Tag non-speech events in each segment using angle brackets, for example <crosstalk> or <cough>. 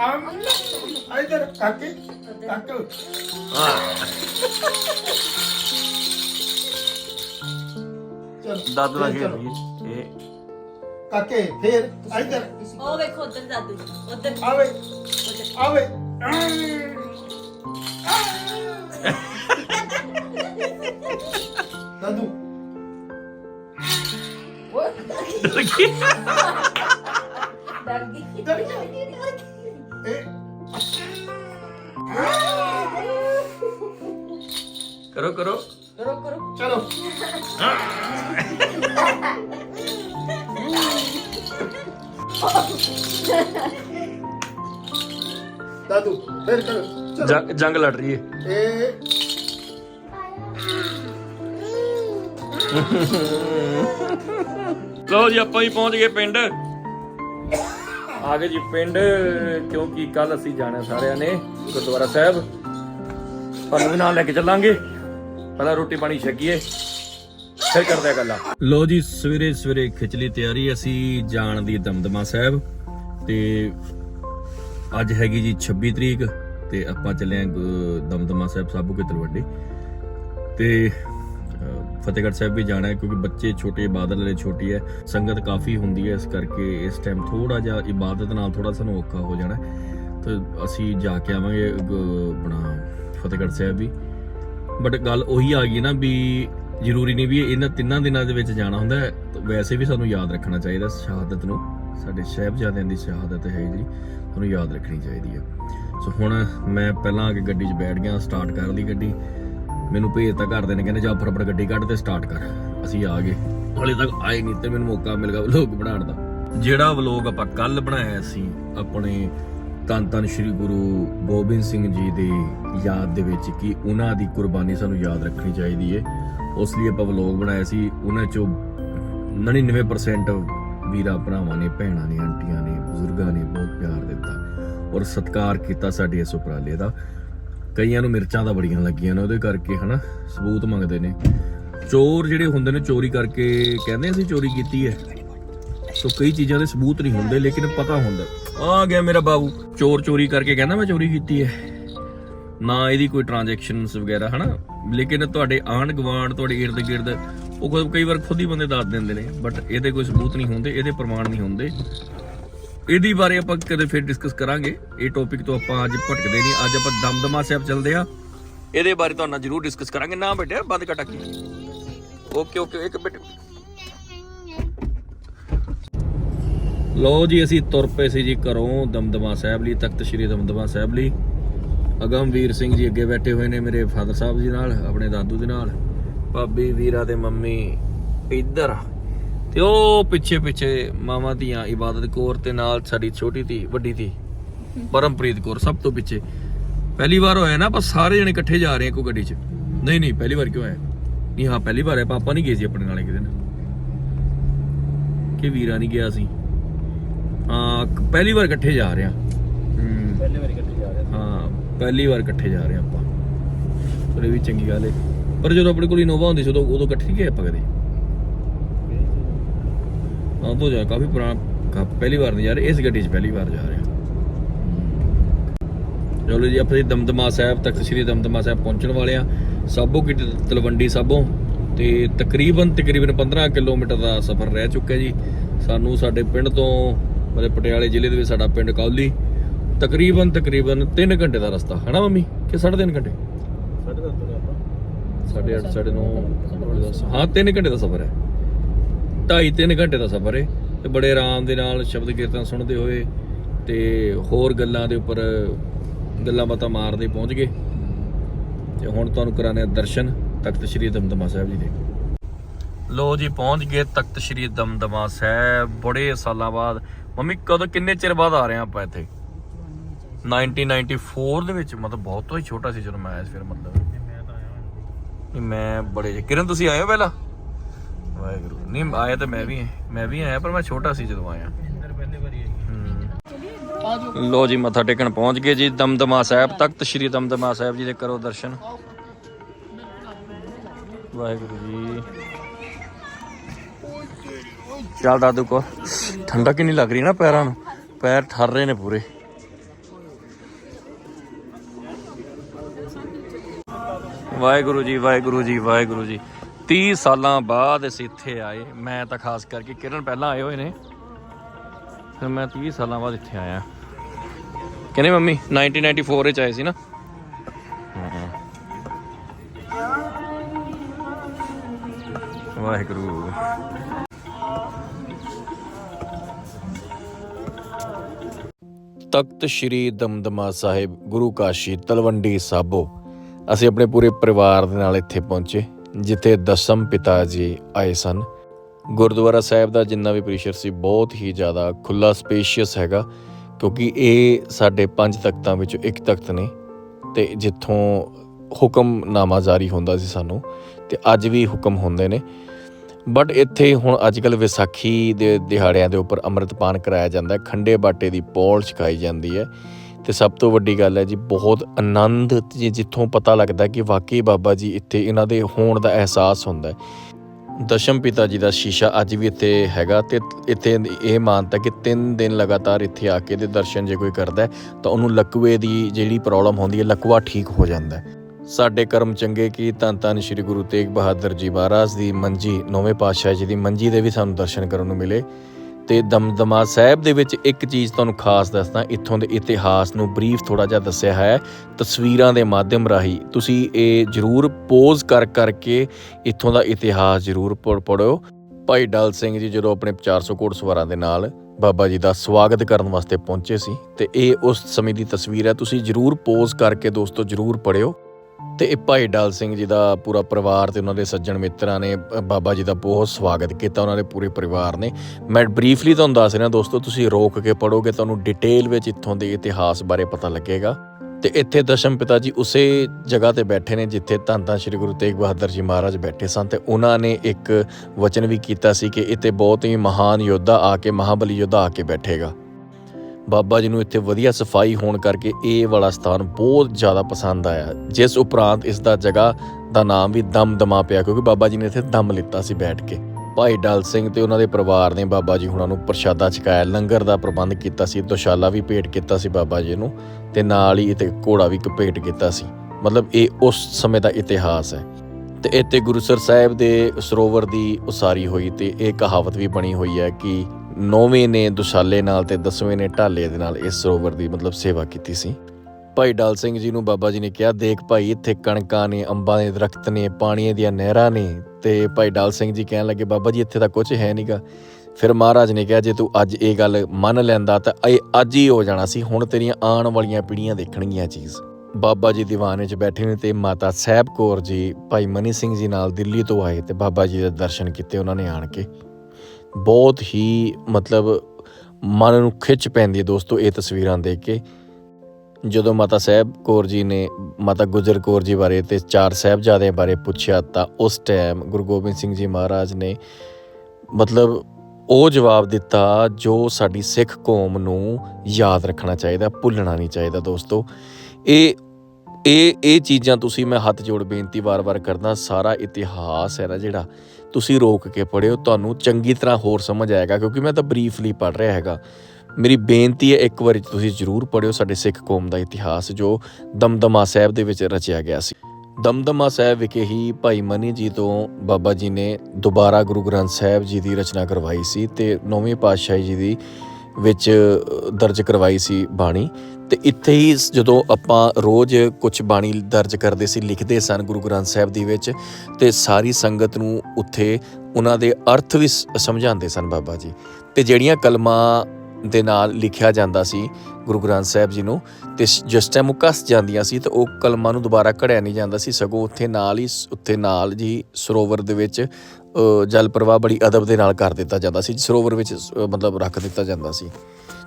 ਆਮ ਇਧਰ ਕਾਕੇ ਕਾਕੇ ਚਲ ਦਾਦੂ ਨਾਲ। ਖੇਡ ਇਹ ਕਾਕੇ ਫੇਰ ਇਧਰ। ਉਹ ਵੇਖੋ ਉਧਰ ਦਾਦੂ ਉਧਰ। ਆਵੇ ਆਵੇ। ਦਾਦੂ। ਡਰ ਗਈ। ਡਰ ਗਈ। ਇਹ ਕਰੋ ਕਰੋ। ਕਰੋ ਕਰੋ। ਚਲੋ। ਦਾਦੂ ਫੇਰ ਕਰ। ਚਲੋ। ਜੰਗ ਜੰਗ ਲੜ ਰਹੀ ਹੈ ਇਹ ਲੋ ਜੀ ਆਪਾਂ ਹੀ ਪਹੁੰਚ ਗਏ ਪਿੰਡ। ਆ ਗਏ ਜੀ ਪਿੰਡ, ਕਿਉਂਕਿ ਕੱਲ ਅਸੀਂ ਜਾਣਾ ਸਾਰਿਆਂ ਨੇ ਗੁਰਦੁਆਰਾ ਸਾਹਿਬ। ਤੁਹਾਨੂੰ ਵੀ ਨਾਲ ਲੈ ਕੇ ਚੱਲਾਂਗੇ। ਪਹਿਲਾਂ ਰੋਟੀ ਪਾਣੀ ਛਕੀਏ, ਫਿਰ ਕਰਦੇ ਆ ਗੱਲਾਂ। ਲੋ ਜੀ, ਸਵੇਰੇ ਸਵੇਰੇ ਖਿਚਲੀ ਤਿਆਰੀ, ਅਸੀਂ ਜਾਣ ਦੀ ਦਮਦਮਾ ਸਾਹਿਬ ਤੇ ਅੱਜ ਹੈਗੀ ਜੀ 26 ਤਰੀਕ ਤੇ ਆਪਾਂ ਚੱਲੇ ਆਂ ਦਮਦਮਾ ਸਾਹਿਬ ਸਾਬੂ ਕੇ ਤਲਵੰਡੀ ਤੇ ਫਤਿਹਗੜ੍ਹ ਸਾਹਿਬ ਵੀ ਜਾਣਾ ਹੈ, ਕਿਉਂਕਿ ਬੱਚੇ ਛੋਟੇ ਇਬਾਦਤ ਵਾਲੇ ਛੋਟੀ ਹੈ। ਸੰਗਤ ਕਾਫੀ ਹੁੰਦੀ ਹੈ, ਇਸ ਕਰਕੇ ਇਸ ਟਾਈਮ ਥੋੜਾ ਜਿਹਾ ਇਬਾਦਤ ਨਾਲ ਥੋੜਾ ਸਾਨੂੰ ਔਖਾ ਹੋ ਜਾਣਾ ਹੈ। ਤੇ ਅਸੀਂ ਜਾ ਕੇ ਆਵਾਂਗੇ ਆਪਣਾ ਫਤਿਹਗੜ੍ਹ ਸਾਹਿਬ ਵੀ। ਬਟ ਗੱਲ ਉਹੀ ਆ ਗਈ ਨਾ ਵੀ ਜ਼ਰੂਰੀ ਨਹੀਂ ਵੀ ਇਹਨਾਂ ਤਿੰਨਾਂ ਦਿਨਾਂ ਦੇ ਵਿੱਚ ਜਾਣਾ ਹੁੰਦਾ ਹੈ। ਵੈਸੇ ਵੀ ਸਾਨੂੰ ਯਾਦ ਰੱਖਣਾ ਚਾਹੀਦਾ ਸ਼ਹਾਦਤ ਨੂੰ। ਸਾਡੇ ਸਾਹਿਬਜ਼ਾਦਿਆਂ ਦੀ ਸ਼ਹਾਦਤ ਹੈ ਜਿਹੜੀ ਸਾਨੂੰ ਯਾਦ ਰੱਖਣੀ ਚਾਹੀਦੀ ਹੈ। ਸੋ ਹੁਣ ਮੈਂ ਪਹਿਲਾਂ ਆ ਕੇ ਗੱਡੀ 'ਚ ਬੈਠ ਗਿਆ ਸਟਾਰਟ ਕਰ ਲਈ ਗੱਡੀ। ਮੈਨੂੰ ਭੇਜਤਾ ਘਰਦੇ ਨੇ, ਕਹਿੰਦੇ ਜਾ ਫਟਾਫਟ ਗੱਡੀ ਕੱਢ ਤੇ ਸਟਾਰਟ ਕਰ। ਅਸੀਂ ਆ ਗਏ। ਹਲੇ ਤੱਕ ਆਏ ਨਹੀਂ ਤੇ ਮੈਨੂੰ ਮੌਕਾ ਮਿਲ ਗਿਆ ਵਲੋਗ ਬਣਾਉਣ ਦਾ। ਜਿਹੜਾ ਵਲੋਗ ਆਪਾਂ ਕੱਲ ਬਣਾਇਆ ਸੀ, ਆਪਣੇ ਧੰਨ ਧੰਨ ਸ੍ਰੀ ਗੁਰੂ ਗੋਬਿੰਦ ਸਿੰਘ ਜੀ ਦੀ ਯਾਦ ਦੇ ਵਿੱਚ ਕਿ ਉਹਨਾਂ ਦੀ ਕੁਰਬਾਨੀ ਸਾਨੂੰ ਯਾਦ ਰੱਖਣੀ ਚਾਹੀਦੀ ਹੈ ਉਸ ਲਈ ਆਪਾਂ ਵਲੋਗ ਬਣਾਇਆ ਸੀ, ਉਹਨਾਂ ਚੋਂ 99% ਵੀਰਾਂ ਭਰਾਵਾਂ ਨੇ, ਭੈਣਾਂ ਨੇ, ਆਂਟੀਆਂ ਨੇ, ਬਜ਼ੁਰਗਾਂ ਨੇ ਬਹੁਤ ਪਿਆਰ ਦਿੱਤਾ ਔਰ ਸਤਿਕਾਰ ਕੀਤਾ ਸਾਡੇ ਇਸ ਉਪਰਾਲੇ ਦਾ। ਕਈਆਂ ਨੂੰ ਮਿਰਚਾਂ ਤਾਂ ਬੜੀਆਂ ਲੱਗੀਆਂ ਨੇ ਉਹਦੇ ਕਰਕੇ ਹਨਾ ਸਬੂਤ ਮੰਗਦੇ ਨੇ। ਚੋਰ ਜਿਹੜੇ ਹੁੰਦੇ ਨੇ, ਚੋਰੀ ਕਰਕੇ ਕਹਿੰਦੇ ਅਸੀਂ ਚੋਰੀ ਕੀਤੀ ਹੈ। ਸੋ ਕਈ ਚੀਜ਼ਾਂ ਦੇ ਸਬੂਤ ਨਹੀਂ ਹੁੰਦੇ, ਲੇਕਿਨ ਪਤਾ ਹੁੰਦਾ। ਆ ਗਿਆ ਮੇਰਾ ਬਾਬੂ। ਚੋਰ ਚੋਰੀ ਕਰਕੇ ਕਹਿੰਦਾ ਮੈਂ ਚੋਰੀ ਕੀਤੀ ਹੈ। ਨਾ ਇਹਦੀ ਕੋਈ ਟ੍ਰਾਂਜੈਕਸ਼ਨਸ ਵਗੈਰਾ ਹਨਾ। ਲੇਕਿਨ ਤੁਹਾਡੇ ਆਂਢ ਗਵਾਂਢ ਤੁਹਾਡੇ ਇਰਦ ਗਿਰਦ, ਉਹ ਕਈ ਵਾਰ ਖੁਦ ਹੀ ਬੰਦੇ ਦੱਸ ਦਿੰਦੇ ਨੇ ਬਟ ਇਹਦੇ ਕੋਈ ਸਬੂਤ ਨਹੀਂ ਹੁੰਦੇ, ਇਹਦੇ ਪ੍ਰਮਾਣ ਨਹੀਂ ਹੁੰਦੇ। ਇਹਦੀ ਬਾਰੇ ਆਪਾਂ ਕਦੇ ਫਿਰ ਡਿਸਕਸ ਕਰਾਂਗੇ। ਇਹ ਟੌਪਿਕ ਤੋਂ ਆਪਾਂ ਅੱਜ ਭਟਕਦੇ ਨਹੀਂ। ਅੱਜ ਆਪਾਂ ਦਮਦਮਾ ਸਾਹਿਬ ਚੱਲਦੇ ਆ ਇਹਦੇ ਬਾਰੇ ਤੁਹਾਨੂੰ ਜ਼ਰੂਰ ਡਿਸਕਸ ਕਰਾਂਗੇ। ਨਾ ਬੇਟੇ, ਬੰਦ ਕਟਾ ਕੀ ਓਕੇ ਓਕੇ ਇੱਕ ਮਿੰਟ। ਲੋ ਜੀ, ਅਸੀਂ ਤੁਰ ਪਏ ਸੀ ਜੀ ਘਰੋਂ ਦਮਦਮਾ ਸਾਹਿਬ ਲਈ, ਤਖਤ ਸ੍ਰੀ ਦਮਦਮਾ ਸਾਹਿਬ ਲਈ। ਅਗਮਵੀਰ ਸਿੰਘ ਜੀ ਅੱਗੇ ਬੈਠੇ ਹੋਏ ਨੇ ਮੇਰੇ ਫਾਦਰ ਸਾਹਿਬ ਜੀ ਨਾਲ, ਆਪਣੇ ਦਾਦੂ ਦੇ ਨਾਲ। ਭਾਬੀ, ਵੀਰਾ ਤੇ ਮੰਮੀ, ਇੱਧਰ ਤੇ ਉਹ ਪਿੱਛੇ ਪਿੱਛੇ ਮਾਮਾ ਦੀਆਂ ਇਬਾਦਤ ਕੌਰ ਤੇ ਨਾਲ ਸਾਡੀ ਛੋਟੀ ਧੀ ਵੱਡੀ ਧੀ ਪਰਮਪ੍ਰੀਤ ਕੌਰ ਸਭ ਤੋਂ ਪਿੱਛੇ। ਪਹਿਲੀ ਵਾਰ ਹੋਇਆ ਨਾ ਆਪਾਂ ਸਾਰੇ ਜਣੇ ਇਕੱਠੇ ਜਾ ਰਹੇ ਹਾਂ ਕੋਈ ਗੱਡੀ 'ਚ। ਨਹੀਂ ਨਹੀਂ ਪਹਿਲੀ ਵਾਰ ਕਿਉਂ ਹੋਇਆ ਨਹੀਂ ਹਾਂ ਪਹਿਲੀ ਵਾਰ ਹੈ ਪਾਪਾ ਨਹੀਂ ਗਏ ਸੀ ਆਪਣੇ ਨਾਲ ਇੱਕ ਦਿਨ। ਕਿ ਵੀਰਾ ਨਹੀਂ ਗਿਆ ਸੀ। ਹਾਂ ਕ- ਪਹਿਲੀ ਵਾਰ ਇਕੱਠੇ ਜਾ ਰਹੇ ਹਾਂ। ਹੂੰ। ਪਹਿਲੀ ਵਾਰੀ ਇਕੱਠੇ ਜਾ ਰਹੇ ਹਾਂ। ਪਹਿਲੀ ਵਾਰ ਇਕੱਠੇ ਜਾ ਰਹੇ ਆਪਾਂ। ਪਰ ਇਹ ਵੀ ਚੰਗੀ ਗੱਲ ਹੈ। ਪਰ ਜਦੋਂ ਆਪਣੇ ਕੋਲ ਇਨੋਵਾ ਹੁੰਦੀ ਸੀ ਉਦੋਂ ਉਦੋਂ ਇਕੱਠੇ ਗਏ ਆਪਾਂ ਕਦੇ। ਹਾਂ ਤੋਂ ਜਾ ਕਾਫੀ ਪੁਰਾਣਾ ਪਹਿਲੀ ਵਾਰ ਨਹੀਂ ਜਾ ਰਹੇ ਇਸ ਗੱਡੀ 'ਚ ਪਹਿਲੀ ਵਾਰ ਜਾ ਰਹੇ। ਹਾਂ ਚਲੋ ਜੀ ਆਪਾਂ ਜੀ ਦਮਦਮਾ ਸਾਹਿਬ ਤਖਤ ਸ੍ਰੀ ਦਮਦਮਾ ਸਾਹਿਬ ਪਹੁੰਚਣ ਵਾਲੇ ਆ ਸਾਬੋ ਕੀ ਤਲਵੰਡੀ ਸਾਬੋ। ਤੇ ਤਕਰੀਬਨ ਤਕਰੀਬਨ 15 ਕਿਲੋਮੀਟਰ ਦਾ ਸਫ਼ਰ ਰਹਿ ਚੁੱਕਿਆ ਜੀ। ਸਾਨੂੰ ਸਾਡੇ ਪਿੰਡ ਤੋਂ ਮਤਲਬ ਪਟਿਆਲੇ ਜ਼ਿਲ੍ਹੇ ਦੇ ਵਿੱਚ ਸਾਡਾ ਪਿੰਡ ਕੌਲੀ। ਤਕਰੀਬਨ ਤਕਰੀਬਨ 3 ਘੰਟੇ ਦਾ ਰਸਤਾ। ਹੈ ਨਾ ਮੰਮੀ? ਕਿ 3.5 ਘੰਟੇ? ਸਾਡੇ ਦਾ ਤੋਂ ਆਪਾਂ। ਸਾਢੇ ਅੱਠ, ਸਾਢੇ 9 ਹਾਂ 3 ਘੰਟੇ ਦਾ ਸਫ਼ਰ ਹੈ। 2.5 3 ਘੰਟੇ ਦਾ ਸਫ਼ਰ ਹੈ ਤੇ ਬੜੇ ਆਰਾਮ ਦੇ ਨਾਲ ਸ਼ਬਦ ਕੀਰਤਨ ਸੁਣਦੇ ਹੋਏ ਤੇ ਹੋਰ ਗੱਲਾਂ ਦੇ ਉੱਪਰ ਗੱਲਾਂ ਬਾਤਾਂ ਮਾਰਦੇ ਪਹੁੰਚ ਗਏ। ਤੇ ਹੁਣ ਤੁਹਾਨੂੰ ਕਰਾਣੇ ਆ ਦਰਸ਼ਨ ਤਖਤ ਸ੍ਰੀ ਦਮਦਮਾ ਸਾਹਿਬ ਜੀ ਦੇ। ਲੋ ਜੀ ਪਹੁੰਚ ਗਏ ਤਖਤ ਸ੍ਰੀ ਦਮਦਮਾ ਸਾਹਿਬ। ਬੜੇ ਸਾਲਾਂ ਬਾਅਦ। ਮੰਮੀ ਕਦੋਂ ਕਿੰਨੇ ਚਿਰ ਬਾਅਦ ਆ ਰਹੇ ਆ ਆਪਾਂ ਇੱਥੇ? 1994 ਦੇ ਵਿੱਚ। ਮਤਲਬ ਬਹੁਤ ਹੀ ਛੋਟਾ ਸੀ ਜਦੋਂ ਮੈਂ ਆਇਆ ਸੀ ਫਿਰ ਮਤਲਬ। ਮੈਂ ਤਾਂ ਆਇਆ ਮੈਂ ਬੜੇ ਜਿਹੇ- ਕਿਰਨ ਤੁਸੀਂ ਆਏ ਹੋ ਪਹਿਲਾਂ? ਵਾਹਿਗੁਰੂ। ਨਹੀਂ ਆਇਆ ਤਾਂ ਮੈਂ ਵੀ ਮੈਂ ਵੀ ਆਇਆ ਪਰ ਮੈਂ ਛੋਟਾ ਸੀ ਜਦੋਂ ਆਇਆ। ਲੋ ਜੀ ਮੱਥਾ ਟੇਕਣ ਪਹੁੰਚ ਗਏ ਜੀ ਦਮਦਮਾ ਸਾਹਿਬ ਤਖਤ ਸ੍ਰੀ ਦਮਦਮਾ ਸਾਹਿਬ ਜੀ ਦੇ ਕਰੋ ਦਰਸ਼ਨ। ਵਾਹਿਗੁਰੂ ਜੀ। ਚੱਲ ਦਾਦੂ ਕੋ ਠੰਡਾ ਕਿੰਨੀ ਲੱਗ ਰਹੀ ਨਾ ਪੈਰਾਂ ਨੂੰ? ਪੈਰ ਠਰ ਰਹੇ ਨੇ ਪੂਰੇ। ਵਾਹਿਗੁਰੂ ਜੀ ਵਾਹਿਗੁਰੂ ਜੀ ਵਾਹਿਗੁਰੂ ਜੀ। 30 ਸਾਲਾਂ ਬਾਅਦ ਅਸੀਂ ਇੱਥੇ ਆਏ। ਮੈਂ ਤਾਂ ਖਾਸ ਕਰਕੇ ਕਿਰਨ ਪਹਿਲਾਂ ਆਏ ਹੋਏ ਨੇ। ਫਿਰ ਮੈਂ 30 ਸਾਲਾਂ ਬਾਅਦ ਇੱਥੇ ਆਇਆ। ਕਹਿੰਦੇ ਮੰਮੀ 1994 ਵਿੱਚ ਆਏ ਸੀ ਨਾ। ਵਾਹਿਗੁਰੂ। ਤਖਤ ਸ੍ਰੀ ਦਮਦਮਾ ਸਾਹਿਬ ਗੁਰੂ ਕਾਸ਼ੀ ਤਲਵੰਡੀ ਸਾਬੋ। ਅਸੀਂ ਆਪਣੇ ਪੂਰੇ ਪਰਿਵਾਰ ਦੇ ਨਾਲ ਇੱਥੇ ਪਹੁੰਚੇ। ਜਿੱਥੇ ਦਸਮ ਪਿਤਾ ਜੀ ਆਏ ਸਨ। ਗੁਰਦੁਆਰਾ ਸਾਹਿਬ ਦਾ ਜਿੰਨਾ ਵੀ ਪ੍ਰੀਸ਼ਰ ਸੀ, ਬਹੁਤ ਹੀ ਜ਼ਿਆਦਾ ਖੁੱਲਾ ਸਪੇਸ਼ੀਅਸ ਹੈਗਾ, ਕਿਉਂਕਿ ਇਹ ਸਾਡੇ ਪੰਜ ਤਖਤਾਂ ਵਿੱਚੋਂ ਇੱਕ ਤਖਤ ਨੇ ਤੇ ਜਿੱਥੋਂ ਹੁਕਮਨਾਮਾ ਜਾਰੀ ਹੁੰਦਾ ਸੀ ਸਾਨੂੰ ਤੇ ਅੱਜ ਵੀ ਹੁਕਮ ਹੁੰਦੇ ਨੇ। ਬਟ ਇੱਥੇ ਹੁਣ ਅੱਜਕੱਲ ਵਿਸਾਖੀ ਦੇ ਦਿਹਾੜਿਆਂ ਦੇ ਉੱਪਰ ਅੰਮ੍ਰਿਤਪਾਨ ਕਰਾਇਆ ਜਾਂਦਾ ਖੰਡੇ ਬਾਟੇ ਦੀ ਪੌਲ ਛਕਾਈ ਜਾਂਦੀ ਹੈ। ਤੇ ਸਭ ਤੋਂ ਵੱਡੀ ਗੱਲ ਹੈ ਜੀ, ਬਹੁਤ ਆਨੰਦ ਜੀ, ਜਿੱਥੋਂ ਪਤਾ ਲੱਗਦਾ ਕਿ ਵਾਕਈ ਬਾਬਾ ਜੀ ਇੱਥੇ ਇਹਨਾਂ ਦੇ ਹੋਣ ਦਾ ਅਹਿਸਾਸ ਹੁੰਦਾ ਹੈ। ਦਸ਼ਮ ਪਿਤਾ ਜੀ ਦਾ ਸ਼ੀਸ਼ਾ ਅੱਜ ਵੀ ਇੱਥੇ ਹੈਗਾ ਤੇ ਇੱਥੇ ਇਹ ਮਾਨਤਾ ਕਿ 3 ਦਿਨ ਲਗਾਤਾਰ ਇੱਥੇ ਆ ਕੇ ਦੇ ਦਰਸ਼ਨ ਜੇ ਕੋਈ ਕਰਦਾ ਤਾਂ ਉਹਨੂੰ ਲਕਵੇ ਦੀ ਜਿਹੜੀ ਪ੍ਰੋਬਲਮ ਹੁੰਦੀ ਹੈ, ਲਕਵਾ ਠੀਕ ਹੋ ਜਾਂਦਾ ਹੈ। ਸਾਡੇ ਕਰਮ ਚੰਗੇ ਕੀ ਧੰਨ ਧੰਨ ਸ੍ਰੀ ਗੁਰੂ ਤੇਗ ਬਹਾਦਰ ਜੀ ਮਹਾਰਾਜ ਦੀ ਮੰਜੀ, ਨੌਵੇਂ ਪਾਤਸ਼ਾਹ ਜੀ ਦੀ ਮੰਜੀ ਦੇ ਵੀ ਸਾਨੂੰ ਦਰਸ਼ਨ ਕਰਨ ਨੂੰ ਮਿਲੇ। ਤੇ ਦਮਦਮਾ ਸਾਹਿਬ ਦੇ ਵਿੱਚ ਇੱਕ ਚੀਜ਼ ਤੁਹਾਨੂੰ ਖਾਸ ਦੱਸਦਾ, ਇੱਥੋਂ ਦੇ ਇਤਿਹਾਸ ਨੂੰ ਬਰੀਫ ਥੋੜਾ ਜਿਹਾ ਦੱਸਿਆ ਹੈ, ਤਸਵੀਰਾਂ ਦੇ ਮਾਧਿਅਮ ਰਾਹੀਂ। ਤੁਸੀਂ ਇਹ ਜਰੂਰ ਪੋਜ਼ ਕਰ ਕਰਕੇ ਇੱਥੋਂ ਦਾ ਇਤਿਹਾਸ ਜਰੂਰ ਪੜ੍ਹੋ ਭਾਈ ਡਲ ਸਿੰਘ ਜੀ ਜਦੋਂ ਆਪਣੇ 400 ਕੋਟ ਸਵਾਰਾਂ ਦੇ ਨਾਲ ਬਾਬਾ ਜੀ ਦਾ ਸਵਾਗਤ ਕਰਨ ਵਾਸਤੇ ਪਹੁੰਚੇ ਸੀ, ਤੇ ਇਹ ਉਸ ਸਮੇਂ ਦੀ ਤਸਵੀਰ ਹੈ, ਤੁਸੀਂ ਜਰੂਰ ਪੋਜ਼ ਕਰਕੇ ਦੋਸਤੋ ਜਰੂਰ ਪੜਿਓ ਤੇ ਇਹ ਭਾਈ ਡਾਲ ਸਿੰਘ ਜੀ ਦਾ ਪੂਰਾ ਪਰਿਵਾਰ ਤੇ ਉਹਨਾਂ ਦੇ ਸੱਜਣ ਮਿੱਤਰਾਂ ਨੇ ਬਾਬਾ ਜੀ ਦਾ ਬਹੁਤ ਸਵਾਗਤ ਕੀਤਾ, ਉਹਨਾਂ ਦੇ ਪੂਰੇ ਪਰਿਵਾਰ ਨੇ। ਮੈਂ ਬਰੀਫਲੀ ਤੁਹਾਨੂੰ ਦੱਸ ਰਿਹਾ, ਦੋਸਤੋ, ਤੁਸੀਂ ਰੋਕ ਕੇ ਪੜੋਗੇ ਤੁਹਾਨੂੰ ਡਿਟੇਲ ਵਿੱਚ ਇੱਥੋਂ ਦੇ ਇਤਿਹਾਸ ਬਾਰੇ ਪਤਾ ਲੱਗੇਗਾ। ਤੇ ਇੱਥੇ ਦਸ਼ਮ ਪਿਤਾ ਜੀ ਉਸੇ ਜਗ੍ਹਾ ਤੇ ਬੈਠੇ ਨੇ, ਜਿੱਥੇ ਧੰਨ ਧੰਨ ਸ੍ਰੀ ਗੁਰੂ ਤੇਗ ਬਹਾਦਰ ਜੀ ਮਹਾਰਾਜ ਬੈਠੇ ਸਨ ਤੇ ਉਹਨਾਂ ਨੇ ਇੱਕ ਵਚਨ ਵੀ ਕੀਤਾ ਸੀ ਕਿ ਇੱਥੇ ਬਹੁਤ ਹੀ ਮਹਾਨ ਯੋਧਾ ਆ ਕੇ, ਮਹਾਬਲੀ ਯੋਧਾ ਆ ਕੇ ਬੈਠੇਗਾ। ਬਾਬਾ ਜੀ ਨੂੰ ਇੱਥੇ ਵਧੀਆ ਸਫ਼ਾਈ ਹੋਣ ਕਰਕੇ ਇਹ ਵਾਲਾ ਸਥਾਨ ਬਹੁਤ ਜ਼ਿਆਦਾ ਪਸੰਦ ਆਇਆ। ਜਿਸ ਉਪਰੰਤ ਇਸ ਦਾ ਜਗ੍ਹਾ ਦਾ ਨਾਮ ਵੀ ਦਮਦਮਾ ਪਿਆ, ਕਿਉਂਕਿ ਬਾਬਾ ਜੀ ਨੇ ਇੱਥੇ ਦਮ ਲਿੱਤਾ ਸੀ ਬੈਠ ਕੇ। ਭਾਈ ਡਲ ਸਿੰਘ ਤੇ ਉਹਨਾਂ ਦੇ ਪਰਿਵਾਰ ਨੇ ਬਾਬਾ ਜੀ ਹੁਣਾਂ ਨੂੰ ਪ੍ਰਸ਼ਾਦਾ ਛਕਾਇਆ, ਲੰਗਰ ਦਾ ਪ੍ਰਬੰਧ ਕੀਤਾ ਸੀ, ਦੁਸ਼ਾਲਾ ਵੀ ਭੇਟ ਕੀਤਾ ਸੀ ਬਾਬਾ ਜੀ ਨੂੰ, ਤੇ ਨਾਲ ਹੀ ਇੱਥੇ ਘੋੜਾ ਵੀ ਭੇਟ ਕੀਤਾ ਸੀ। ਮਤਲਬ ਇਹ ਉਸ ਸਮੇਂ ਦਾ ਇਤਿਹਾਸ ਹੈ। ਤੇ ਇੱਥੇ ਗੁਰੂਸਰ ਸਾਹਿਬ ਦੇ ਸਰੋਵਰ ਦੀ ਉਸਾਰੀ ਹੋਈ ਤੇ ਇਹ ਕਹਾਵਤ ਵੀ ਬਣੀ ਹੋਈ ਹੈ ਕਿ ਨੌਵੇਂ ਨੇ ਦੁਸ਼ਾਲੇ ਨਾਲ ਤੇ ਦਸਵੇਂ ਨੇ ਢਾਲੇ ਦੇ ਨਾਲ ਇਸ ਸਰੋਵਰ ਦੀ ਮਤਲਬ ਸੇਵਾ ਕੀਤੀ ਸੀ। ਭਾਈ ਡਾਲ ਸਿੰਘ ਜੀ ਨੂੰ ਬਾਬਾ ਜੀ ਨੇ ਕਿਹਾ, ਦੇਖ ਭਾਈ, ਇੱਥੇ ਕਣਕਾਂ ਨੇ, ਅੰਬਾਂ ਦੇ ਦਰਖਤ ਨੇ, ਪਾਣੀਆਂ ਦੀਆਂ ਨਹਿਰਾਂ ਨੇ। ਤੇ ਭਾਈ ਡਾਲ ਸਿੰਘ ਜੀ ਕਹਿਣ ਲੱਗੇ, ਬਾਬਾ ਜੀ, ਇੱਥੇ ਤਾਂ ਕੁਝ ਹੈ ਨਹੀਂਗਾ ਫਿਰ ਮਹਾਰਾਜ ਨੇ ਕਿਹਾ, ਜੇ ਤੂੰ ਅੱਜ ਇਹ ਗੱਲ ਮੰਨ ਲੈਂਦਾ ਤਾਂ ਇਹ ਅੱਜ ਹੀ ਹੋ ਜਾਣਾ ਸੀ। ਹੁਣ ਤੇਰੀਆਂ ਆਉਣ ਵਾਲੀਆਂ ਪੀੜ੍ਹੀਆਂ ਦੇਖਣਗੀਆਂ ਚੀਜ਼। ਬਾਬਾ ਜੀ ਦੀਵਾਨੇ 'ਚ ਬੈਠੇ ਨੇ ਤੇ ਮਾਤਾ ਸਾਹਿਬ ਕੌਰ ਜੀ, ਭਾਈ ਮਨੀ ਸਿੰਘ ਜੀ ਨਾਲ ਦਿੱਲੀ ਤੋਂ ਆਏ ਤੇ ਬਾਬਾ ਜੀ ਦੇ ਦਰਸ਼ਨ ਕੀਤੇ ਉਹਨਾਂ ਨੇ ਆਣ ਕੇ। ਬਹੁਤ ਹੀ ਮਤਲਬ ਮਨ ਨੂੰ ਖਿੱਚ ਪੈਂਦੀ ਹੈ ਦੋਸਤੋ ਇਹ ਤਸਵੀਰਾਂ ਦੇਖ ਕੇ। ਜਦੋਂ ਮਾਤਾ ਸਾਹਿਬ ਕੌਰ ਜੀ ਨੇ, ਮਾਤਾ ਗੁਜਰ ਕੌਰ ਜੀ ਬਾਰੇ ਤੇ ਚਾਰ ਸਾਹਿਬਜ਼ਾਦਿਆਂ ਬਾਰੇ ਪੁੱਛਿਆ ਤਾਂ ਉਸ ਟਾਈਮ ਗੁਰੂ ਗੋਬਿੰਦ ਸਿੰਘ ਜੀ ਮਹਾਰਾਜ ਨੇ ਮਤਲਬ ਉਹ ਜਵਾਬ ਦਿੱਤਾ ਜੋ ਸਾਡੀ ਸਿੱਖ ਕੌਮ ਨੂੰ ਯਾਦ ਰੱਖਣਾ ਚਾਹੀਦਾ, ਭੁੱਲਣਾ ਨਹੀਂ ਚਾਹੀਦਾ ਦੋਸਤੋ। ਇਹ ਇਹ ਇਹ ਚੀਜ਼ਾਂ ਤੁਸੀਂ ਮੈਂ ਹੱਥ ਜੋੜ ਬੇਨਤੀ ਵਾਰ-ਵਾਰ ਕਰਦਾ, ਸਾਰਾ ਇਤਿਹਾਸ ਹੈ ਨਾ ਜਿਹੜਾ ਤੁਸੀਂ ਰੋਕ ਕੇ ਪੜਿਓ ਤੁਹਾਨੂੰ ਚੰਗੀ ਤਰ੍ਹਾਂ ਹੋਰ ਸਮਝ ਆਏਗਾ, ਕਿਉਂਕਿ ਮੈਂ ਤਾਂ ਬਰੀਫਲੀ ਪੜ ਰਿਹਾ ਹੈਗਾ। ਮੇਰੀ ਬੇਨਤੀ ਹੈ ਇੱਕ ਵਾਰੀ ਤੁਸੀਂ ਜ਼ਰੂਰ ਪੜਿਓ ਸਾਡੇ ਸਿੱਖ ਕੌਮ ਦਾ ਇਤਿਹਾਸ, ਜੋ ਦਮਦਮਾ ਸਾਹਿਬ ਦੇ ਵਿੱਚ ਰਚਿਆ ਗਿਆ ਸੀ। ਦਮਦਮਾ ਸਾਹਿਬ ਵਿਖੇ ਹੀ ਭਾਈ ਮਨੀ ਜੀ ਤੋਂ ਬਾਬਾ ਜੀ ਨੇ ਦੁਬਾਰਾ ਗੁਰੂ ਗ੍ਰੰਥ ਸਾਹਿਬ ਜੀ ਦੀ ਰਚਨਾ ਕਰਵਾਈ ਸੀ ਤੇ ਨੌਵੇਂ ਪਾਤਸ਼ਾਹੀ ਜੀ ਦੀ ਵਿੱਚ ਦਰਜ ਕਰਵਾਈ ਸੀ ਬਾਣੀ। ਤੇ ਇੱਥੇ ਹੀ ਸ- ਜਦੋਂ ਆਪਾਂ ਰੋਜ਼ ਕੁਝ ਬਾਣੀ ਦਰਜ ਕਰਦੇ ਸੀ, ਲਿਖਦੇ ਸਨ ਗੁਰੂ ਗ੍ਰੰਥ ਸਾਹਿਬ ਦੀ ਵਿੱਚ ਤੇ ਸਾਰੀ ਸੰਗਤ ਨੂੰ ਉੱਥੇ ਉਹਨਾਂ ਦੇ ਅਰਥ ਵੀ ਸ- ਸਮਝਾਉਂਦੇ ਸਨ ਬਾਬਾ ਜੀ। ਤੇ ਜਿਹੜੀਆਂ ਕਲਮਾਂ ਦੇ ਨਾਲ ਲਿਖਿਆ ਜਾਂਦਾ ਸੀ ਗੁਰੂ ਗ੍ਰੰਥ ਸਾਹਿਬ ਜੀ ਨੂੰ ਤੇ ਜਿਸ ਟਾਈਮ ਉਹ ਕੱਸ ਜਾਂਦੀਆਂ ਸੀ ਤਾਂ ਉਹ ਕਲਮਾਂ ਨੂੰ ਦੁਬਾਰਾ ਘੜਿਆ ਨਹੀਂ ਜਾਂਦਾ ਸੀ, ਸਗੋਂ ਉੱਥੇ ਨਾਲ ਹੀ ਉੱਥੇ ਨਾਲ ਜੀ ਸਰੋਵਰ ਦੇ ਵਿੱਚ ਜਲ ਪ੍ਰਵਾਹ ਬੜੀ ਅਦਬ ਦੇ ਨਾਲ ਕਰ ਦਿੱਤਾ ਜਾਂਦਾ ਸੀ, ਸਰੋਵਰ ਵਿੱਚ ਸ- ਮਤਲਬ ਰੱਖ ਦਿੱਤਾ ਜਾਂਦਾ ਸੀ।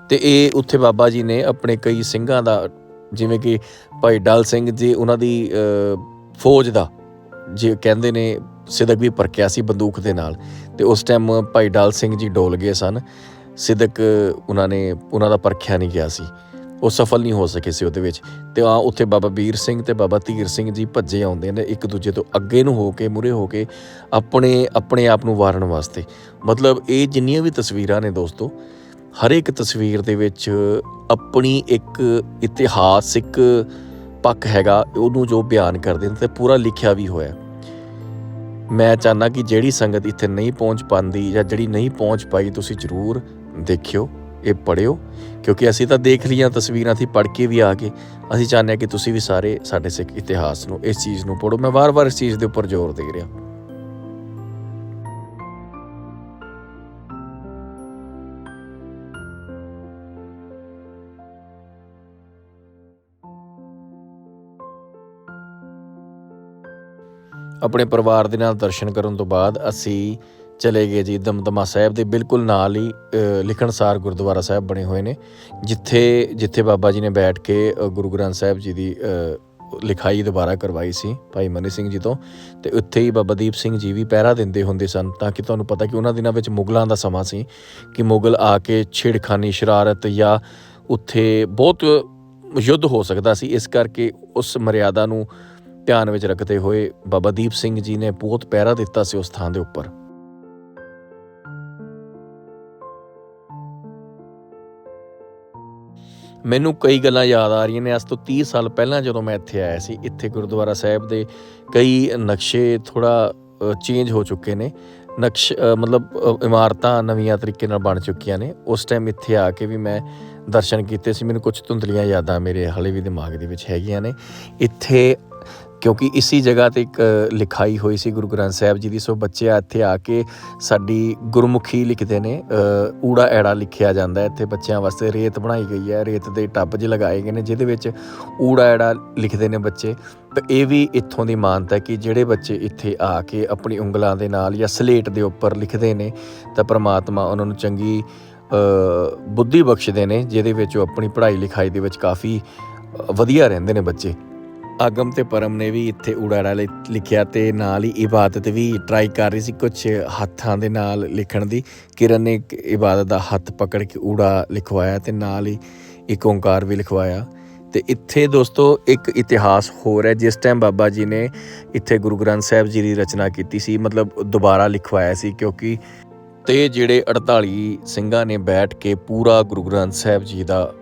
ਤੇ ਇਹ ਉੱਥੇ ਬਾਬਾ ਜੀ ਨੇ ਆਪਣੇ ਕਈ ਸਿੰਘਾਂ ਦਾ, ਜਿਵੇਂ ਕਿ ਭਾਈ ਡਲ ਸਿੰਘ ਜੀ, ਉਹਨਾਂ ਦੀ ਫੌਜ ਦਾ, ਜੇ ਕਹਿੰਦੇ ਨੇ ਸਿਦਕ ਵੀ ਪਰਕਿਆ ਸੀ ਬੰਦੂਕ ਦੇ ਨਾਲ, ਤੇ ਉਸ ਟਾਈਮ ਭਾਈ ਡਲ ਸਿੰਘ ਜੀ ਡੋਲ ਗਏ ਸਨ। ਸਿਦਕ, ਉਹਨਾਂ ਨੇ, ਉਹਨਾਂ ਦਾ ਪਰਖਿਆ ਨਹੀਂ ਗਿਆ ਸੀ। ਉਹ ਸਫਲ ਨਹੀਂ ਹੋ ਸਕੇ ਸੀ ਉਹਦੇ ਵਿੱਚ। ਤੇ ਆ ਉੱਥੇ ਬਾਬਾ ਵੀਰ ਸਿੰਘ ਤੇ ਬਾਬਾ ਧੀਰ ਸਿੰਘ ਜੀ ਭੱਜੇ ਆਉਂਦੇ ਨੇ ਇੱਕ ਦੂਜੇ ਤੋਂ ਅੱਗੇ ਨੂੰ ਹੋ ਕੇ, ਮੂਰੇ ਹੋ ਕੇ, ਆਪਣੇ ਆਪਣੇ ਆਪ ਨੂੰ ਵਾਰਨ ਵਾਸਤੇ। ਮਤਲਬ ਇਹ ਜਿੰਨੀਆਂ ਵੀ ਤਸਵੀਰਾਂ ਨੇ ਦੋਸਤੋ ਹਰ ਇੱਕ ਤਸਵੀਰ ਦੇ ਵਿੱਚ ਆਪਣੀ ਇੱਕ ਇਤਿਹਾਸਿਕ ਪੱਖ ਹੈਗਾ, ਉਹਨੂੰ ਜੋ ਬਿਆਨ ਕਰਦੇ ਨੇ ਤੇ ਪੂਰਾ ਲਿਖਿਆ ਵੀ ਹੋਇਆ। ਮੈਂ ਚਾਹੁੰਦਾ ਕਿ ਜਿਹੜੀ ਸੰਗਤ ਇੱਥੇ ਨਹੀਂ ਪਹੁੰਚ ਪਾਉਂਦੀ ਜਾਂ ਜਿਹੜੀ ਨਹੀਂ ਪਹੁੰਚ ਪਾਈ, ਤੁਸੀਂ ਜ਼ਰੂਰ ਦੇਖਿਓ ਇਹ ਪੜਿਓ ਕਿਉਂਕਿ ਅਸੀਂ ਤਾਂ ਦੇਖ ਲਈਆਂ ਤਸਵੀਰਾਂ ਸੀ ਪੜ੍ਹ ਕੇ ਵੀ ਆ ਕੇ ਅਸੀਂ ਚਾਹੁੰਦੇ ਹਾਂ ਕਿ ਤੁਸੀਂ ਵੀ ਸਾਰੇ ਸਾਡੇ ਸਿੱਖ ਇਤਿਹਾਸ ਨੂੰ, ਇਸ ਚੀਜ਼ ਨੂੰ ਪੜੋ ਮੈਂ ਵਾਰ-ਵਾਰ ਇਸ ਚੀਜ਼ ਦੇ ਉੱਪਰ ਜ਼ੋਰ ਦੇ ਰਿਹਾ। ਆਪਣੇ ਪਰਿਵਾਰ ਦੇ ਨਾਲ ਦਰਸ਼ਨ ਕਰਨ ਤੋਂ ਬਾਅਦ ਅਸੀਂ ਚਲੇ ਗਏ ਜੀ ਦਮਦਮਾ ਸਾਹਿਬ ਦੇ ਬਿਲਕੁਲ ਨਾਲ ਹੀ ਲਿਖਣਸਾਰ ਗੁਰਦੁਆਰਾ ਸਾਹਿਬ ਬਣੇ ਹੋਏ ਨੇ, ਜਿੱਥੇ ਜਿੱਥੇ ਬਾਬਾ ਜੀ ਨੇ ਬੈਠ ਕੇ ਗੁਰੂ ਗ੍ਰੰਥ ਸਾਹਿਬ ਜੀ ਦੀ ਲਿਖਾਈ ਦੁਬਾਰਾ ਕਰਵਾਈ ਸੀ, ਭਾਈ ਮਨੀ ਸਿੰਘ ਜੀ ਤੋਂ, ਤੇ ਉੱਥੇ ਹੀ ਬਾਬਾ ਦੀਪ ਸਿੰਘ ਜੀ ਵੀ ਪਹਿਰਾ ਦਿੰਦੇ ਹੁੰਦੇ ਸਨ, ਤਾਂ ਕਿ ਤੁਹਾਨੂੰ ਪਤਾ ਕਿ ਉਹਨਾਂ ਦਿਨਾਂ ਵਿੱਚ ਮੁਗਲਾਂ ਦਾ ਸਮਾਂ ਸੀ, ਕਿ ਮੁਗਲ ਆ ਕੇ ਛੇੜਖਾਨੀ, ਸ਼ਰਾਰਤ ਜਾਂ ਉੱਥੇ ਬਹੁਤ ਯੁੱਧ ਹੋ ਸਕਦਾ ਸੀ, ਇਸ ਕਰਕੇ ਉਸ ਮਰਿਆਦਾ ਨੂੰ ਧਿਆਨ ਵਿੱਚ ਰੱਖਦੇ ਹੋਏ ਬਾਬਾ ਦੀਪ ਸਿੰਘ ਜੀ ਨੇ ਬਹੁਤ ਪਹਿਰਾ ਦਿੱਤਾ ਸੀ ਉਸ ਥਾਂ ਦੇ ਉੱਪਰ। ਮੈਨੂੰ ਕਈ ਗੱਲਾਂ ਯਾਦ ਆ ਰਹੀਆਂ ਨੇ। ਅੱਜ ਤੋਂ 30 ਸਾਲ ਪਹਿਲਾਂ ਜਦੋਂ ਮੈਂ ਇੱਥੇ ਆਇਆ ਸੀ, ਇੱਥੇ ਗੁਰਦੁਆਰਾ ਸਾਹਿਬ ਦੇ ਕਈ ਨਕਸ਼ੇ ਥੋੜਾ ਚੇਂਜ ਹੋ ਚੁੱਕੇ ਨੇ। ਨਕਸ਼ ਮਤਲਬ ਇਮਾਰਤਾਂ ਨਵੀਆਂ ਤਰੀਕੇ ਨਾਲ ਬਣ ਚੁੱਕੀਆਂ ਨੇ। ਉਸ ਟਾਈਮ ਇੱਥੇ ਆ ਕੇ ਵੀ ਮੈਂ ਦਰਸ਼ਨ ਕੀਤੇ ਸੀ। ਮੈਨੂੰ ਕੁਝ ਧੁੰਦਲੀਆਂ ਯਾਦਾਂ ਮੇਰੇ ਹਲੇ ਵੀ ਦਿਮਾਗ ਦੇ ਵਿੱਚ ਹੈਗੀਆਂ ਨੇ। ਇੱਥੇ ਕਿਉਂਕਿ ਇਸੀ ਜਗ੍ਹਾ ਤੇ ਇੱਕ ਲਿਖਾਈ ਹੋਈ ਸੀ ਗੁਰੂ ਗ੍ਰੰਥ ਸਾਹਿਬ ਜੀ ਦੀ। ਸੋ ਬੱਚੇ ਇੱਥੇ ਆ ਕੇ ਸਾਡੀ ਗੁਰਮੁਖੀ ਲਿਖਦੇ ਨੇ ਊੜਾ ਐੜਾ ਲਿਖਿਆ ਜਾਂਦਾ ਹੈ ਇੱਥੇ ਬੱਚਿਆਂ ਵਾਸਤੇ। ਰੇਤ ਬਣਾਈ ਗਈ ਹੈ, ਰੇਤ ਦੇ ਟੱਬ ਜਿਹੇ ਲਗਾਏ ਗਏ ਨੇ, ਜਿਹਦੇ ਵਿੱਚ ਊੜਾ ਐੜਾ ਲਿਖਦੇ ਨੇ ਬੱਚੇ। ਤਾਂ ਇਹ ਵੀ ਇੱਥੋਂ ਦੀ ਮਾਨਤਾ ਕਿ ਜਿਹੜੇ ਬੱਚੇ ਇੱਥੇ ਆ ਕੇ ਆਪਣੀ ਉਂਗਲਾਂ ਦੇ ਨਾਲ ਜਾਂ ਸਲੇਟ ਦੇ ਉੱਪਰ ਲਿਖਦੇ ਨੇ, ਤਾਂ ਪ੍ਰਮਾਤਮਾ ਉਹਨਾਂ ਨੂੰ ਚੰਗੀ ਬੁੱਧੀ ਬਖਸ਼ਦੇ ਨੇ, ਜਿਹਦੇ ਵਿੱਚ ਉਹ ਆਪਣੀ ਪੜ੍ਹਾਈ ਲਿਖਾਈ ਦੇ ਵਿੱਚ ਕਾਫੀ ਵਧੀਆ ਰਹਿੰਦੇ ਨੇ ਬੱਚੇ। ਆਗਮ ਤੇ ਪਰਮ ਨੇ ਵੀ ਇੱਥੇ ਊੜਾੜਾ ਲਿਖਿਆ ਤੇ ਨਾਲ ਹੀ ਇਬਾਦਤ ਵੀ ਟਰਾਈ ਕਰ ਰਹੀ ਸੀ ਕੁਝ ਹੱਥਾਂ ਦੇ ਨਾਲ ਲਿਖਣ ਦੀ। ਕਿਰਨ ਨੇ ਇੱਕ ਇਬਾਦਤ ਦਾ ਹੱਥ ਪਕੜ ਕੇ ਊੜਾ ਲਿਖਵਾਇਆ ਤੇ ਨਾਲ ਹੀ ਇੱਕ ਓੰਕਾਰ ਵੀ ਲਿਖਵਾਇਆ। ਤੇ ਇੱਥੇ ਦੋਸਤੋ ਇੱਕ ਇਤਿਹਾਸ ਹੋਰ ਹੈ, ਜਿਸ ਟਾਈਮ ਬਾਬਾ ਜੀ ਨੇ ਇੱਥੇ ਗੁਰੂ ਗ੍ਰੰਥ ਸਾਹਿਬ ਜੀ ਦੀ ਰਚਨਾ ਕੀਤੀ ਸੀ, ਮਤਲਬ ਦੁਬਾਰਾ ਲਿਖਵਾਇਆ ਸੀ ਕਿਉਂਕਿ ਤੇ ਜਿਹੜੇ 48 ਸਿੰਘਾਂ ਨੇ ਬੈਠ ਕੇ ਪੂਰਾ ਗੁਰੂ ਗ੍ਰੰਥ ਸਾਹਿਬ ਜੀ ਦਾ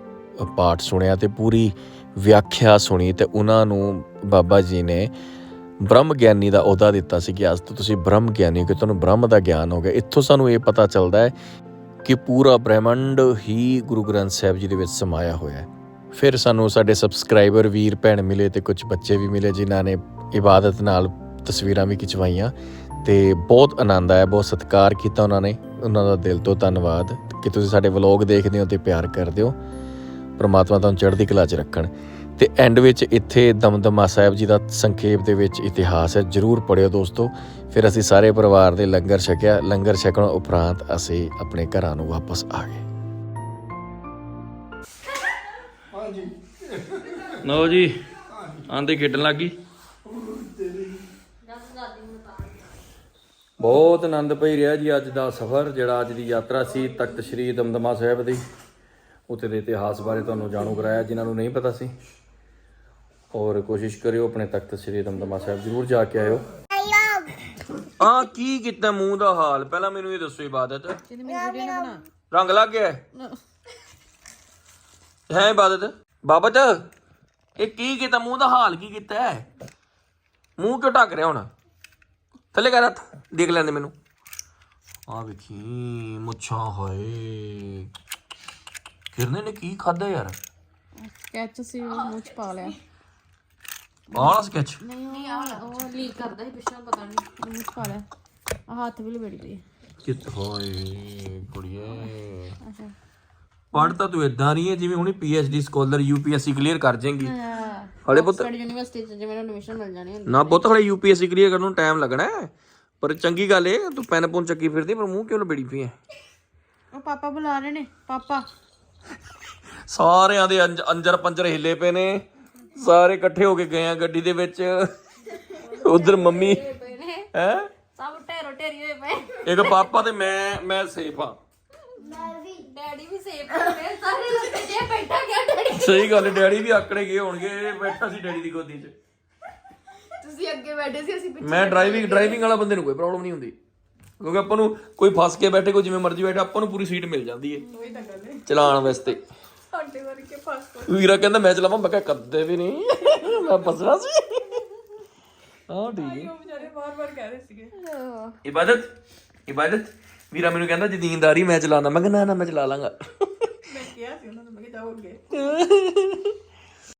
ਪਾਠ ਸੁਣਿਆ ਤੇ ਪੂਰੀ ਵਿਆਖਿਆ ਸੁਣੀ ਤੇ ਉਹਨਾਂ ਨੂੰ ਬਾਬਾ ਜੀ ਨੇ ਬ੍ਰਹਮ ਗਿਆਨੀ ਦਾ ਅਹੁਦਾ ਦਿੱਤਾ ਸੀ ਕਿ ਅੱਜ ਤੋਂ ਤੁਸੀਂ ਬ੍ਰਹਮ ਗਿਆਨੀ ਹੋ ਕਿ ਤੁਹਾਨੂੰ ਬ੍ਰਹਮ ਦਾ ਗਿਆਨ ਹੋ ਗਿਆ। ਇੱਥੋਂ ਸਾਨੂੰ ਇਹ ਪਤਾ ਚੱਲਦਾ ਹੈ ਕਿ ਪੂਰਾ ਬ੍ਰਹਿਮੰਡ ਹੀ ਗੁਰੂ ਗ੍ਰੰਥ ਸਾਹਿਬ ਜੀ ਦੇ ਵਿੱਚ ਸਮਾਇਆ ਹੋਇਆ ਹੈ। ਫਿਰ ਸਾਨੂੰ ਸਾਡੇ ਸਬਸਕ੍ਰਾਈਬਰ ਵੀਰ, ਭੈਣ ਮਿਲੇ ਤੇ ਕੁਝ ਬੱਚੇ ਵੀ ਮਿਲੇ ਜਿਨ੍ਹਾਂ ਨੇ ਇਬਾਦਤ ਨਾਲ ਤਸਵੀਰਾਂ ਵੀ ਖਿਚਵਾਈਆਂ ਤੇ ਬਹੁਤ ਆਨੰਦ ਆਇਆ, ਬਹੁਤ ਸਤਿਕਾਰ ਕੀਤਾ ਉਹਨਾਂ ਨੇ। ਉਹਨਾਂ ਦਾ ਦਿਲ ਤੋਂ ਧੰਨਵਾਦ ਕਿ ਤੁਸੀਂ ਸਾਡੇ ਵਲੌਗ ਦੇਖਦੇ ਹੋ ਤੇ ਪਿਆਰ ਕਰਦੇ ਹੋ। ਪ੍ਰਮਾਤਮਾ ਤੁਹਾਨੂੰ ਚੜ੍ਹਦੀ ਕਲਾ 'ਚ ਰੱਖਣ ਤੇ ਐਂਡ ਵਿੱਚ ਇੱਥੇ ਦਮਦਮਾ ਸਾਹਿਬ ਜੀ ਦਾ ਸੰਖੇਪ ਦੇ ਵਿੱਚ ਇਤਿਹਾਸ ਹੈ ਜਰੂਰ ਪੜਿਓ ਦੋਸਤੋ। ਫਿਰ ਅਸੀਂ ਸਾਰੇ ਪਰਿਵਾਰ ਦੇ ਲੰਗਰ ਛਕਿਆ ਲੰਗਰ ਛਕਣ ਉਪਰੰਤ ਅਸੀਂ ਆਪਣੇ ਘਰਾਂ ਨੂੰ ਵਾਪਸ ਆ ਗਏ। ਹਾਂਜੀ। ਲਓ ਜੀ ਆਂਦੇ ਖੇਡਣ ਲੱਗੀ ਬਹੁਤ ਆਨੰਦ ਪਈ ਰਿਹਾ ਜੀ ਅੱਜ ਦਾ ਸਫ਼ਰ ਜਿਹੜਾ ਅੱਜ ਦੀ ਯਾਤਰਾ ਸੀ ਤਖਤ ਸ੍ਰੀ ਦਮਦਮਾ ਸਾਹਿਬ ਦੀ। ਉੱਥੇ ਦੇ ਇਤਿਹਾਸ ਬਾਰੇ ਤੁਹਾਨੂੰ ਜਾਣੂ ਕਰਾਇਆ ਜਿਨ੍ਹਾਂ ਨੂੰ ਨਹੀਂ ਪਤਾ ਸੀ। ਔਰ ਕੋਸ਼ਿਸ਼ ਕਰਿਓ ਆਪਣੇ ਤਖਤ ਸ੍ਰੀ ਦਮਦਮਾ ਸਾਹਿਬ ਜ਼ਰੂਰ ਜਾ ਕੇ ਆਇਓ। ਆ ਕੀ ਕੀਤਾ ਮੂੰਹ ਦਾ ਹਾਲ? ਪਹਿਲਾਂ ਮੈਨੂੰ ਇਹ ਦੱਸੋ ਇਬਾਦਤ। ਰੰਗ ਲੱਗ ਗਿਆ ਹੈ? ਇਬਾਦਤ? ਬਾਬਤ ਇਹ ਕੀ ਕੀਤਾ? ਮੂੰਹ ਦਾ ਹਾਲ ਕੀ ਕੀਤਾ ਹੈ? ਮੂੰਹ ਕਿਉਂ ਢੱਕ ਰਿਹਾ ਹੁਣ? ਥੱਲੇ ਕਰ ਹੱਥ ਦੇਖ ਲੈਂਦੇ ਮੈਨੂੰ। ਆ ਵੇਖੀ ਮੁੱਛਾਂ ਹੋਏ। ਕਿਰਨੇ ਨੇ ਕੀ ਖਾਦਾ ਯਾਰ? ਸਕੈਚ ਸੀ ਉਹ ਮੂੰਹ ਚ ਪਾ ਲਿਆ। ਆਹ ਸਕੈਚ ਨਹੀਂ ਉਹ ਲੀਕ ਕਰਦਾ ਸੀ ਪਿੱਛੋਂ ਪਤਾ ਨਹੀਂ। ਮੂੰਹ ਚ ਪਾ ਲਿਆ। ਆ ਹੱਥ ਵੀ ਲਬੜੀ ਪਈ ਕਿਤ ਹੋਏ ਕੁੜੀਏ? ਅੱਛਾ। ਤਾਂ ਤੂੰ ਇਦਾਂ ਨਹੀਂ ਹੈ ਜਿਵੇਂ ਹੁਣੀ ਪੀਐਚਡੀ ਸਕਾਲਰ ਯੂਪੀਐਸਸੀ ਕਲੀਅਰ ਕਰ ਜਾਏਗੀ। ਹਲੇ ਪੁੱਤ ਯੂਨੀਵਰਸਿਟੀ ਚ ਜਿਵੇਂ ਐਡਮਿਸ਼ਨ ਮਿਲ ਜਾਣੀ ਹੁੰਦੀ ਨਾ ਪੁੱਤ ਹਲੇ ਯੂਪੀਐਸਸੀ ਕਲੀਅਰ ਕਰਨ ਨੂੰ ਟਾਈਮ ਲੱਗਣਾ ਹੈ। ਪਰ ਚੰਗੀ ਗੱਲ ਏ ਤੂੰ ਪੈਨ ਪੁੰਨ ਚੱਕੀ ਫਿਰਦੀ ਪਰ ਮੂੰਹ ਕਿਉਂ ਲਬੇੜੀ ਪਈ ਹੈ? ਉਹ ਪਾਪਾ ਬੁਲਾ ਰਹੇ ਨੇ ਪਾਪਾ। ਸਾਰਿਆਂ ਦੇ ਅੰਜ- ਅੰਜਰ ਪੰਜਰ ਹਿੱਲੇ ਪਏ ਨੇ। ਸਾਰੇ ਇਕੱਠੇ ਹੋ ਕੇ ਗਏ ਆ ਗੱਡੀ ਦੇ ਵਿੱਚ। ਉਧਰ ਮੰਮੀ ਹੈ? ਸਭ ਢੇਰੋ ਢੇਰੀ ਹੋਏ ਪਏ। ਇੱਕ ਪਾਪਾ ਤੇ ਮੈਂ ਮੈਂ ਸੇਫ ਆ। ਡੈਡੀ ਵੀ ਸੇਫ ਹੋ ਗਏ ਸਾਰੇ ਲੱਗੇ ਜੇ ਬੈਠਾ ਗਿਆ ਡੈਡੀ। ਸਹੀ ਗੱਲ ਡੈਡੀ ਵੀ ਆਕੜੇ ਗਏ ਹੋਣਗੇ ਇਹ ਬੈਠਾ ਸੀ ਡੈਡੀ ਦੀ ਗੋਦੀ 'ਚ। ਤੁਸੀਂ ਅੱਗੇ ਬੈਠੇ ਸੀ ਅਸੀਂ ਪਿੱਛੇ ਮੈਂ ਡਰਾਈਵਿੰਗ ਡਰਾਈਵਿੰਗ ਵਾਲਾ ਬੰਦੇ ਨੂੰ ਕੋਈ ਪ੍ਰੋਬਲਮ ਨਹੀਂ ਹੁੰਦੀ। ਕਿਉਂਕਿ ਆਪਾਂ ਨੂੰ ਕੋਈ ਫਸ ਕੇ ਬੈਠੇ ਕੋਈ ਜਿਵੇਂ ਮਰਜ਼ੀ ਬੈਠੇ ਆਪਾਂ ਨੂੰ ਪੂਰੀ ਸੀਟ ਮਿਲ ਜਾਂਦੀ ਹੈ ਚਲਾਉਣ ਵਾਸਤੇ। ਸਾਡੇ ਵਰਗੇ ਫਸ ਵੀਰਾ ਕਹਿੰਦਾ ਮੈਂ ਚਲਾਵਾਂ ਮੈਂ ਕਿਹਾ ਕਦੇ ਵੀ ਨਹੀਂ। ਮੈਂ ਪਸਵਾ ਸੀ। ਹਾਂ ਠੀਕ ਹੈ ਉਹ ਵਿਚਾਰੇ ਬਾਰ-ਬਾਰ ਕਹਿ ਰਹੇ ਸੀਗੇ। ਇਬਾਦਤ ਇਬਾਦਤ। ਵੀਰਾ ਮੈਨੂੰ ਕਹਿੰਦਾ ਜੇ ਦੀਨਦਾਰੀ ਮੈਂ ਚਲਾਉਂਦਾ। ਮੈਂ ਕਿਹਾ ਨਾ ਨਾ ਮੈਂ ਚਲਾ ਲਾਂਗਾ। ਮੈਂ ਕਿਹਾ ਸੀ ਉਹਨਾਂ ਨੂੰ ਮੈਂ ਕਿਹਾ ਜਾਓ ਅੱਗੇ। <laughs>